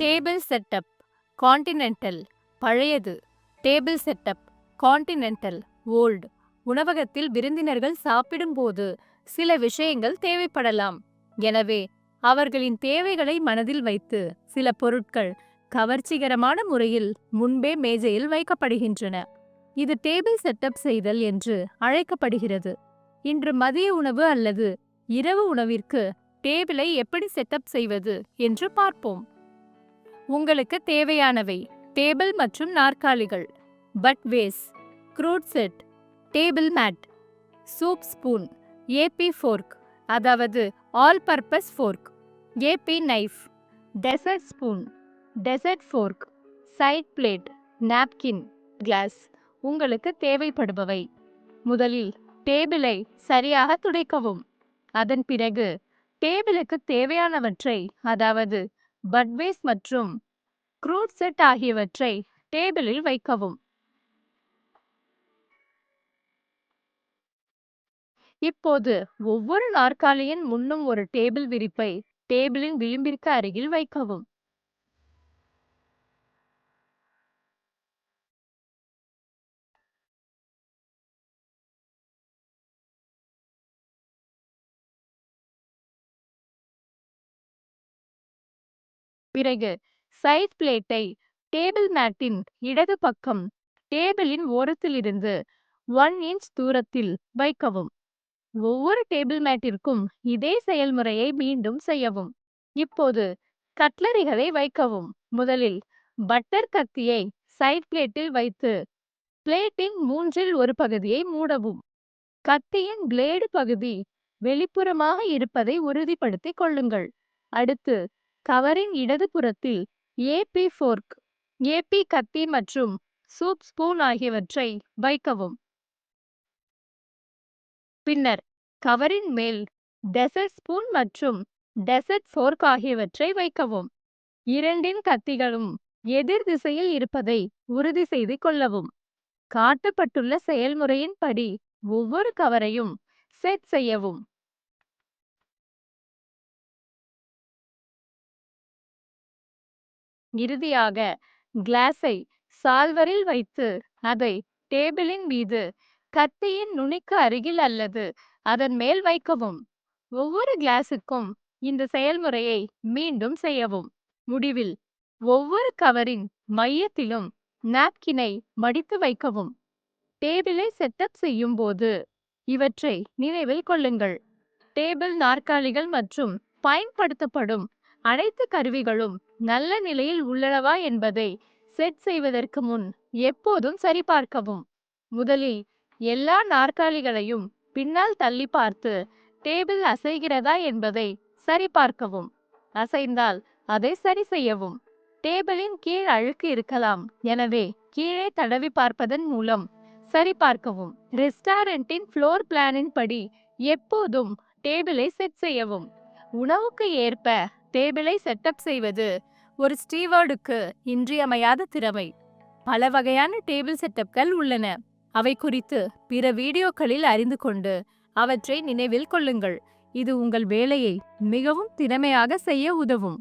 Table setup continental பழையது. Table setup continental old. உணவகத்தில் விருந்தினர்கள் சாப்பிடும்போது சில விஷயங்கள் தேவைப்படலாம். எனவே அவர்களின் தேவைகளை மனதில் வைத்து சில பொருட்கள் கவர்ச்சிகரமான முறையில் முன்பே மேஜையில் வைக்கப்படுகின்றன. இது டேபிள் செட்டப் செய்தல் என்று அழைக்கப்படுகிறது. இன்று மதிய உணவு அல்லது இரவு உணவிற்கு டேபிளை எப்படி செட்டப் செய்வது என்று பார்ப்போம். உங்களுக்கு தேவையானவை. டேபிள் மற்றும் நாற்காலிகள். Bud vase cruet set. Table mat. Soup spoon. AP fork அதாவது all purpose fork AP knife dessert spoon dessert fork side plate napkin glass உங்களுக்கு தேவைப்படுபவை. முதலில் டேபிளை சரியாக துடைக்கவும். அதன் பிறகு டேபிளுக்கு தேவையானவற்றை அதாவது பட்வேஸ் மற்றும் க்ரூட் செட் ஆகியவற்றை டேபிளில் வைக்கவும். இப்போது ஒவ்வொரு நாற்காலியின் முன்னும் ஒரு டேபிள் விரிப்பை டேபிளின் விளிம்பிற்கு அருகில் வைக்கவும். பிறகு சைட் பிளேட்டை டேபிள் மேட்டின் இடது பக்கம் டேபிளின் ஓரத்திலிருந்து ஒன் இன்ச் தூரத்தில் வைக்கவும். ஒவ்வொரு டேபிள் மேட்டிற்கும் இதே செயல்முறையை மீண்டும் செய்யவும். இப்போது கட்லரிகளை வைக்கவும். முதலில் பட்டர் கத்தியை சைட் பிளேட்டில் வைத்து பிளேட்டின் மூன்றில் ஒரு பகுதியை மூடவும். கத்தியின் பிளேடு பகுதி வெளிப்புறமாக இருப்பதை உறுதிப்படுத்திக் கொள்ளுங்கள். அடுத்து கவரின் இடது புறத்தில் ஏபி ஃபோர்க் ஏபி கத்தி மற்றும் சூப் ஸ்பூன் ஆகியவற்றை வைக்கவும். பின்னர் கவரின் மேல் டெசர்ட் ஸ்பூன் மற்றும் டெசர்ட் ஃபோர்க் ஆகியவற்றை வைக்கவும். இரண்டின் கத்திகளும் எதிர் திசையில் இருப்பதை உறுதி செய்து கொள்ளவும். காட்டப்பட்டுள்ள செயல்முறையின்படி ஒவ்வொரு கவரையும் செட் செய்யவும். இறுதியாக கிளாஸை சால்வரில் வைத்து அதை டேபிளின் மீது கத்தியின் நுனிக்கு அருகில் அல்லது அதன் மேல் வைக்கவும். ஒவ்வொரு கிளாஸுக்கும் இந்த செயல்முறையை மீண்டும் செய்யவும். முடிவில் ஒவ்வொரு கவரின் மையத்திலும் நாப்கினை மடித்து வைக்கவும். டேபிளை செட்டப் செய்யும் போது இவற்றை நினைவில் கொள்ளுங்கள். டேபிள் நாற்காலிகள் மற்றும் பயன்படுத்தப்படும் அனைத்து கருவிகளும் நல்ல நிலையில் உள்ளனவா என்பதை செட் செய்வதற்கு முன் எப்போதும் சரிபார்க்கவும் முதலில் எல்லா நாற்காலிகளையும் பின்னால் தள்ளி பார்த்து டேபிள் அசைகிறதா என்பதை சரிபார்க்கவும் அசைந்தால் அதை சரி செய்யவும். டேபிளின் கீழ் அழுக்கு இருக்கலாம். எனவே கீழே தடவி பார்ப்பதன் மூலம் சரிபார்க்கவும் ரெஸ்டாரண்டின் ஃப்ளோர் பிளானின் படி எப்போதும் டேபிளை செட் செய்யவும். உணவுக்கு ஏற்ப டேபிளை செட்டப் செய்வது ஒரு ஸ்டீவர்டுக்கு இன்றியமையாத திறமை. பல வகையான டேபிள் செட்டப்கள் உள்ளன. அவை குறித்து பிற வீடியோக்களில் அறிந்து கொண்டு அவற்றை நினைவில் கொள்ளுங்கள். இது உங்கள் வேலையை மிகவும் திறமையாக செய்ய உதவும்.